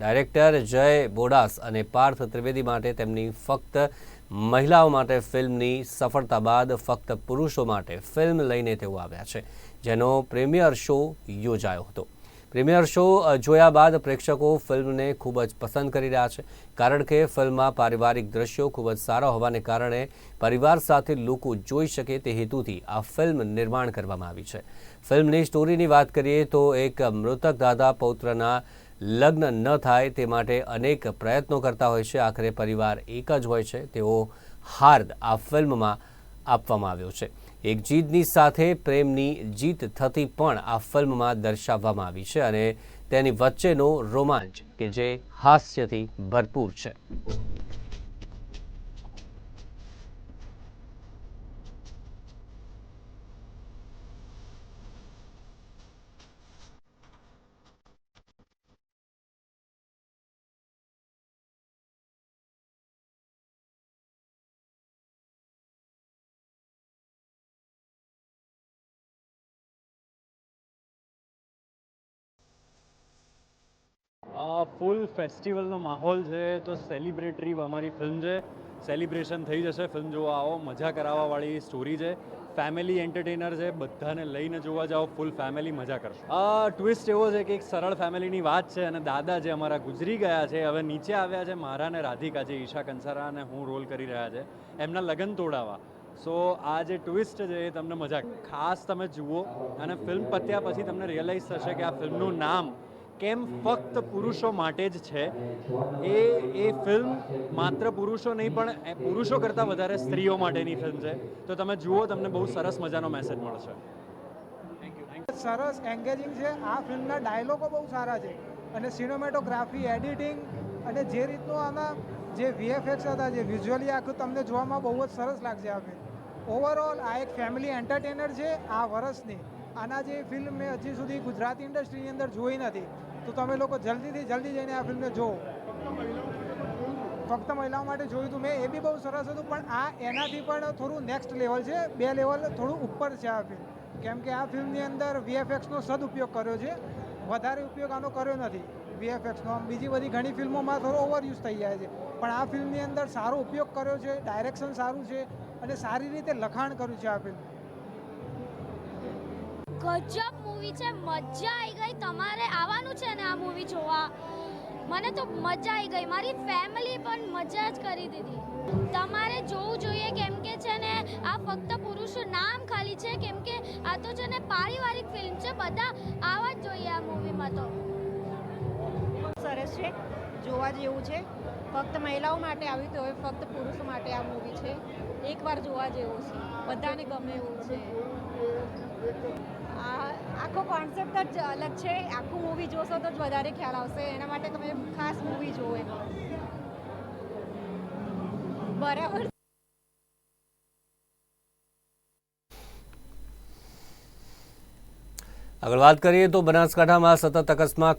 Director જય બોડાસ અને પાર્થ ત્રિવેદી માટે તેમની ફક્ત મહિલાઓ માટે ફિલ્મની સફળતા બાદ ફક્ત પુરુષો માટે ફિલ્મ લઈને તેઓ આવ્યા છે, જેનો પ્રીમિયર શો યોજાયો હતો. પ્રીમિયર શો જોયા બાદ પ્રેક્ષકો ફિલ્મને ખૂબ જ પસંદ કરી રહ્યા છે, કારણ કે ફિલ્મમાં પારિવારિક દ્રશ્યો ખૂબ જ સારા હોવાને કારણે પરિવાર સાથે લોકો જોઈ શકે તે હેતુથી આ ફિલ્મ નિર્માણ કરવામાં આવી છે. ફિલ્મની સ્ટોરીની વાત કરીએ તો એક મૃતક દાદા પૌત્રના લગ્ન ન થાય તે માટે અનેક પ્રયત્નો કરતા હોય છે. આખરે પરિવાર એક જ હોય છે. તેવો હાર્દ આ ફિલ્મમાં આપવામાં આવ્યો છે. એક જીતની સાથે પ્રેમની જીત થતી પણ આ ફિલ્મમાં દર્શાવવામાં આવી છે અને તેની વચ્ચેનો રોમાંચ કે જે હાસ્યથી ભરપૂર છે. ફૂલ ફેસ્ટિવલનો માહોલ છે, તો સેલિબ્રેટરી અમારી ફિલ્મ છે. સેલિબ્રેશન થઈ જશે ફિલ્મ જોવા આવો, મજા કરાવવાવાળી સ્ટોરી છે. ફેમિલી એન્ટરટેનર છે, બધાને લઈને જોવા જાઓ ફૂલ ફેમિલી મજા કરશો. આ ટ્વિસ્ટ એવો છે કે એક સરળ ફેમિલીની વાત છે અને દાદા જે અમારા ગુજરી ગયા છે, હવે નીચે આવ્યા છે, મારા ને રાધિકા જે ઈશા કંસારા અને હું રોલ કરી રહ્યા છે, એમના લગ્ન તોડાવા. સો આ જે ટ્વિસ્ટ છે એ તમને મજા ખાસ તમે જુઓ અને ફિલ્મ પત્યા પછી તમને રિયલાઇઝ થશે કે આ ફિલ્મનું નામ કેમ ફક્ત પુરુષો માટે જ છે? એ એ ફિલ્મ માત્ર પુરુષો નહીં, પણ પુરુષો કરતાં વધારે સ્ત્રીઓ માટેની ફિલ્મ છે. તો તમે જુઓ, તમને બહુ સરસ મજાનો મેસેજ મળશે સરસ એન્ગેજિંગ છે. આ ફિલ્મના ડાયલોગો બહુ સારા છે. અને સિનેમેટોગ્રાફી એડિટિંગ અને જે રીતનું આના જે વીએફએક્સ હતા, જે વિઝ્યુઅલી આખું તમને જોવામાં બહુ જ સરસ લાગશે આ ફિલ્મ ઓવરઓલ આ એક ફેમિલી એન્ટરટેનર છે આ વર્ષની. આના જે ફિલ્મ મેં હજી સુધી ગુજરાતી ઇન્ડસ્ટ્રીની અંદર જોઈ નથી. તો તમે લોકો જલ્દીથી જલ્દી જઈને આ ફિલ્મને જુઓ. ફક્ત મહિલાઓ માટે જોયું હતું મેં, એ બી બહુ સરસ હતું, પણ આ એનાથી પણ થોડું નેક્સ્ટ લેવલ છે. બે લેવલ થોડું ઉપર છે આ ફિલ્મ કેમ કે આ ફિલ્મની અંદર વીએફએક્સનો સદુપયોગ કર્યો છે. વધારે ઉપયોગ આનો કર્યો નથી. વીએફએક્સનો બીજી બધી ઘણી ફિલ્મોમાં થોડો ઓવરયુઝ થઈ જાય છે. પણ આ ફિલ્મની અંદર સારો ઉપયોગ કર્યો છે ડાયરેક્શન સારું છે અને સારી રીતે લખાણ કર્યું છે આ ફિલ્મ ગજબ મૂવી છે, મજા આવી ગઈ. તમારે આવવાનું છે જોવા. મને તો મજા આવી ગઈ. મારી ફેમિલી પણ મજા જ કરી દીધી. તમારે જોવું જોઈએ કેમ કે છે ને, આ ફક્ત પુરુષો નામ ખાલી છે. કેમ કે આ તો છે ને પારિવારિક ફિલ્મ છે. બધા આવવા જ જોઈએ આ મૂવીમાં તો. સરસ છે. જોવા જેવું છે. ફક્ત મહિલાઓ માટે આવ્યું તો ફક્ત પુરુષો માટે આ મૂવી છે. એકવાર જોવા જેવું છે. બધાને ગમે એવું છે. આખો કોન્સેપ્ટ જ અલગ છે. આખું મૂવી જોશો તો જ વધારે ખ્યાલ આવશે. એના માટે તમે ખાસ મૂવી જોવો એક બરાબર? આગળ વાત કરીએ તો બનાસકાંઠામાં સતત અકસ્માત